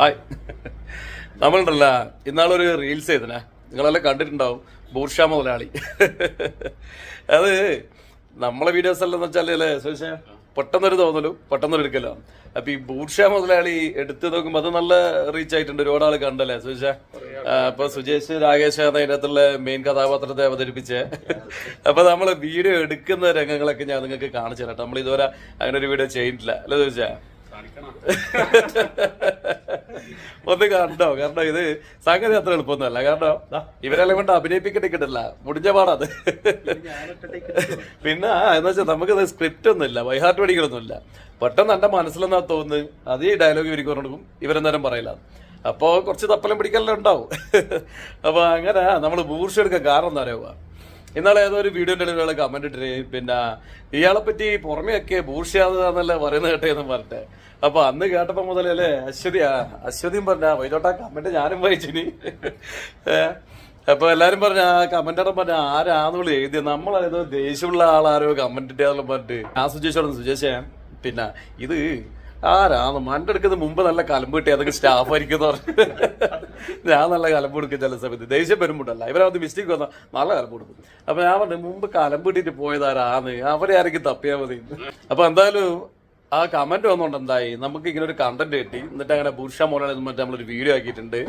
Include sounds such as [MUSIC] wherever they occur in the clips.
Hi. നമ്മളുണ്ടല്ല ഇന്നാളൊരു reels ചെയ്തനെ. നിങ്ങളെല്ലാം കണ്ടിട്ടുണ്ടാവും. ബൂർഷ മുതലാളി. അത് നമ്മളെ വീഡിയോസ് എല്ലാം വെച്ചാൽ അല്ലേ സുരേഷ? പെട്ടെന്നൊരു തോന്നലും പെട്ടെന്നൊരു എടുക്കലോ. അപ്പൊ ഈ ബൂർഷ മുതലാളി എടുത്തു നോക്കുമ്പോൾ അത് നല്ല റീച്ച് ആയിട്ടുണ്ട്. ഒരുപാട് ആൾ കണ്ടല്ലേ സുരേഷ? അപ്പൊ സുജേഷ് രാകേഷ് എന്ന അതിനകത്തുള്ള മെയിൻ കഥാപാത്രത്തെ അവതരിപ്പിച്ച്. അപ്പൊ നമ്മൾ വീഡിയോ എടുക്കുന്ന രംഗങ്ങളൊക്കെ ഞാൻ നിങ്ങൾക്ക് കാണിച്ചു തരാം. നമ്മൾ ഇതുവരെ അങ്ങനെ ഒരു വീഡിയോ ചെയ്തിട്ടില്ല. അല്ലേ സുരേഷ? [LAUGHS] ഒന്ന് കണ്ടോ? കാരണം ഇത് സംഗതി അത്ര എളുപ്പമൊന്നുമല്ല. കാരണം ഇവരെല്ലാം കൊണ്ട് അഭിനയിപ്പിക്കട്ടെ കിട്ടില്ല മുടിഞ്ഞ പാടാത്. പിന്നെ എന്ന് വെച്ചാൽ നമുക്ക് സ്ക്രിപ്റ്റ് ഒന്നുമില്ല വൈഹാർട്ട് പഠിക്കണമൊന്നുമില്ല പെട്ടെന്ന് എന്റെ മനസ്സിലെന്നാ തോന്നുന്നു അത് ഈ ഡയലോഗ് ഇവർക്ക് കൊടുക്കും ഇവരെന്നേരം പറയില്ല. അപ്പോ കുറച്ച് തപ്പലം പിടിക്കലെല്ലാം ഉണ്ടാവും. അപ്പൊ അങ്ങനെ നമ്മൾ മൂർഷ എടുക്കാൻ കാരണം എന്താ പറയുക ഇന്നാളെ ഏതോ ഒരു വീഡിയോന്റെ ഇടയിൽ ഒരാൾ കമന്റ് ഇട്ടിട്ട് പിന്നെ ഇയാളെ പറ്റി പുറമെയൊക്കെ ബൂർഷ്യാന്നല്ല പറയുന്നത് കേട്ടേന്ന് പറഞ്ഞിട്ട്. അപ്പൊ അന്ന് കേട്ടപ്പോ മുതലല്ലേ അശ്വതി അശ്വതിയും പറഞ്ഞ വൈതോട്ടാ കമന്റ് ഞാനും വായിച്ചിനി. അപ്പൊ എല്ലാരും പറഞ്ഞ ആ കമന്റ് പറഞ്ഞ ആരാന്നുള്ളു എഴുതിയ. നമ്മളേതോ ദേഷ്യമുള്ള ആളാരോ കമന്റ് ഇട്ടാന്ന് പറഞ്ഞിട്ട്. ആ സുജേഷേ പിന്നെ ഇത് ആരാന്ന് മന്റെ എടുക്കുന്ന മുമ്പ് നല്ല കലമ്പ് കിട്ടി അതൊക്കെ സ്റ്റാഫ് ആയിരിക്കും ഞാൻ നല്ല കലമ്പ് കൊടുക്കും ചില സമയത്ത്. ദേഷ്യം വരുമ്പോഴല്ല ഇവരത് മിസ്റ്റേക്ക് വന്നാൽ നല്ല കലമ്പ് കൊടുക്കും. അപ്പൊ ഞാൻ പറഞ്ഞു മുമ്പ് കലമ്പ് ഇട്ടിട്ട് പോയതാരാന്ന് അവരെ ആരെങ്കിലും തപ്പിയാൽ മതി. അപ്പൊ എന്തായാലും ആ കമന്റ് വന്നോണ്ട് എന്തായി? നമുക്ക് ഇങ്ങനെ ഒരു കണ്ടന്റ് കിട്ടി. എന്നിട്ട് അങ്ങനെ പുരുഷ മോനെ മറ്റേ നമ്മളൊരു വീഡിയോ ആക്കിയിട്ടുണ്ട്.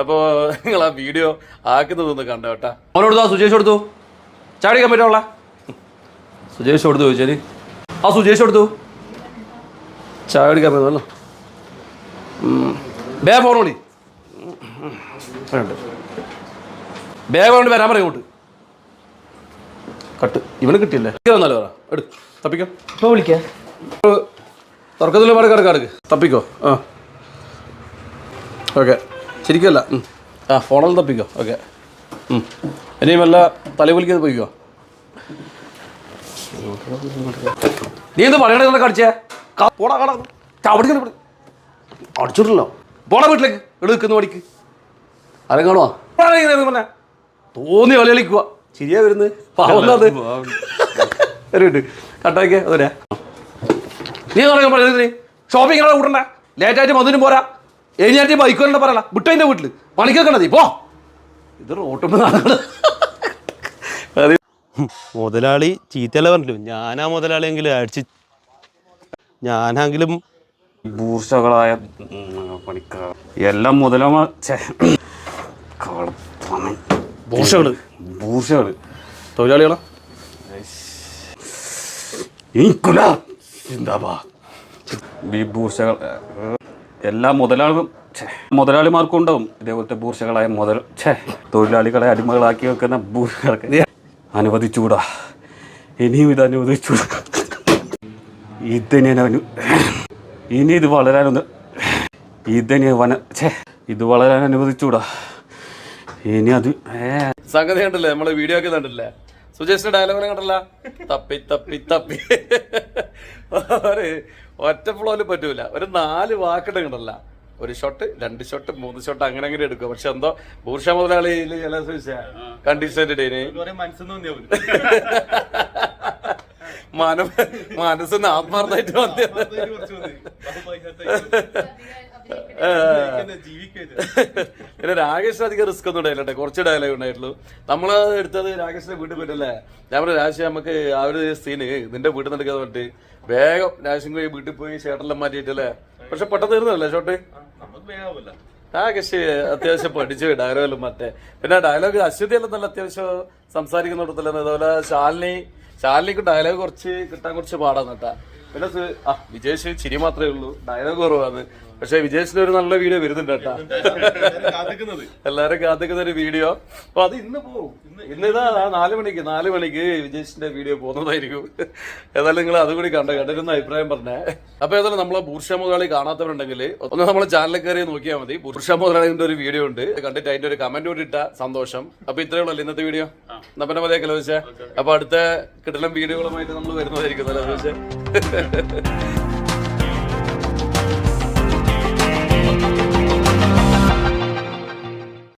അപ്പോൾ നിങ്ങൾ ആ വീഡിയോ ആക്കുന്നത് ഒന്ന് കണ്ടോ കേട്ടാ? ആ സുജേഷ് കൊടുത്തു. ചാടിക്കാൻ പറ്റുള്ള സുജേഷ് കൊടുത്തു ചോദിച്ചാൽ ആ സുജേഷ് കൊടുത്തു. ചായ കുടിക്കാൻ പറ്റുമല്ലോ ബേ ഫോൺ വിളി. ബേ കൊണ്ട് വരാൻ പറയും ഇങ്ങോട്ട്. കട്ട്. ഇവന് കിട്ടിയില്ലേ? വന്നാലോ പറ. എടു. തപ്പിക്കോ. ഇപ്പൊ വിളിക്കാം. തുറക്കത്തില്ല പാട് കിടക്കാം എടുക്ക് തപ്പിക്കോ. ആ. ഓക്കെ. ശരിക്കല്ല. ആ ഫോണിൽ തപ്പിക്കോ. ഓക്കെ. ഇനിയും വല്ല തലകുലിക്കത് പോയിക്കോ. നീ എന്ത് പറയണ കടിച്ചേ പോടാ കട അടിച്ചിട്ടില്ലോ പോടാ വീട്ടിലേക്ക്. എടുക്കുന്ന പണിക്ക്. ആരെ കാണുവാ? പറഞ്ഞ. തോന്നി വലകളിക്കുക ശരിയാ വരുന്നത്. പാവം അത് വരുന്നുണ്ട് കട്ടാക്കിയ അതെ നീ പറയാൻ പറയുന്നത് ഷോപ്പിംഗ് ആണ് കൂട്ടണ്ട? ലേറ്റായിട്ട് മധുരം പോരാ. ഏഴിയാറ്റി ബൈക്ക് വരണ്ട പറയല. വിട്ടതിന്റെ വീട്ടിൽ പണിക്കൊക്കെ പോ. ഇത് റോട്ടുമ്പോൾ മുതലാളി ചീത്തല പറഞ്ഞു ഞാനാ മുതലാളിയെങ്കിലും അടിച്ച് ഞാനാണെങ്കിലും ബൂർഷകളായ പണിക്കാർ. എല്ലാം മുതലമ ബൂർഷകൾ ബൂർഷകൾ തൊഴിലാളികളാ? ഈ ബൂർഷകൾ എല്ലാ മുതലാളികളും മുതലാളിമാർക്കും ഉണ്ടാവും ഇതേപോലത്തെ ബൂർഷകളായ മുതൽ ഛേ തൊഴിലാളികളെ അടിമകളാക്കി വെക്കുന്ന ബൂർഷകളൊക്കെ അനുവദിച്ചുകൂടാ. ഇനിയും ഇത് അനുവദിച്ചുകൂടാ ഇതിനെ അനു ഇനി ഇത് വളരാനൊന്ന് ഇതിനെ വന. ഛേ ഇത് വളരാൻ അനുവദിച്ചൂടാ. ഇനി അത് ഏ. സംഗതി കണ്ടില്ലേ? നമ്മളെ വീഡിയോ ഒക്കെ കണ്ടില്ലേ? സുജേഷിന്റെ ഡയലോഗിനെ കണ്ടല്ല? തപ്പി തപ്പി തപ്പി. ഒരു ഒറ്റ ഫ്ലോയിൽ പറ്റൂല. ഒരു നാല് വാക്കിട്ട് കണ്ടല്ല. ഒരു ഷോട്ട് രണ്ട് ഷോട്ട് മൂന്ന് ഷോട്ട് അങ്ങനെ അങ്ങനെ എടുക്കും. പക്ഷെ എന്തോ ഭൂഷ മുതലാളിയിൽ ചില കണ്ടീഷന്റെ [LAUGHS] മന മനസ്സിന് ആത്മാർത്ഥമായിട്ട് വന്നത്. പിന്നെ രാകേഷ് അധികം റിസ്ക് ഒന്നും ഉണ്ടായില്ലേ കുറച്ച് ഡയലോഗ് ഉണ്ടായിട്ടുള്ളൂ. നമ്മൾ എടുത്തത് രാകേഷിന്റെ വീട്ടിൽ പോയിട്ടല്ലേ? ഞാൻ പറഞ്ഞു രാശി നമുക്ക് ആ ഒരു സീന് നിന്റെ വീട്ടിൽ നിന്ന് പറ്റി പറഞ്ഞിട്ട് വേഗം രാശിയും പോയി വീട്ടിൽ പോയി ഷേട്ടെല്ലാം മാറ്റിയിട്ടല്ലേ? പക്ഷെ പെട്ടെന്ന് തീർന്നല്ലേ ഷോട്ട് രാകേഷ് അത്യാവശ്യം പഠിച്ചു ഡയലോഗെല്ലാം മറ്റേ. പിന്നെ ഡയലോഗ് അശ്വതിയെല്ലാം നല്ല അത്യാവശ്യം സംസാരിക്കുന്നിടത്തല്ലേ? അതുപോലെ ശാലിനി ശാലിനിക്ക് ഡയലോഗ് കുറച്ച് കിട്ടാൻ കുറച്ച് പാടാന്ന് കേട്ടാ. പിന്നെ ആ വിജയ് ചിരി മാത്രമേ ഉള്ളൂ. ഡയലോഗ് കുറവാണ്. പക്ഷെ വിജയശ്രീ ഒരു നല്ല വീഡിയോ വരുന്നുണ്ട് കേട്ടാ. എല്ലാരും കാത്തിക്കുന്ന ഒരു വീഡിയോ. അപ്പൊ അത് ഇന്ന് പോകും. ഇന്ന് ഇതാ നാല് മണിക്ക് നാല് മണിക്ക് വിജയശ്രീന്റെ വീഡിയോ പോകുന്നതായിരിക്കും. ഏതായാലും നിങ്ങൾ അതുകൂടി കണ്ട? കണ്ടിരുന്ന അഭിപ്രായം പറഞ്ഞേ. അപ്പൊ ഏതായാലും നമ്മളെ ബൂർഷ മുതലാളി കാണാത്തവരുണ്ടെങ്കിൽ ഒന്ന് നമ്മളെ ചാനലിൽ കയറി നോക്കിയാൽ മതി. ബൂർഷ മുതലാളിന്റെ ഒരു വീഡിയോ ഉണ്ട്. കണ്ടിട്ട് അതിന്റെ ഒരു കമന്റ് കൂടി ഇട്ട സന്തോഷം. അപ്പൊ ഇത്രയേ ഉള്ളൂ ഇന്നത്തെ വീഡിയോ? നമ്മുടെ മതിയെ കലോചിച്ചേ അപ്പൊ അടുത്ത കിട്ടലും വീഡിയോകളുമായിട്ട് നമ്മൾ വരുന്നതായിരിക്കും അല്ലേ Bye.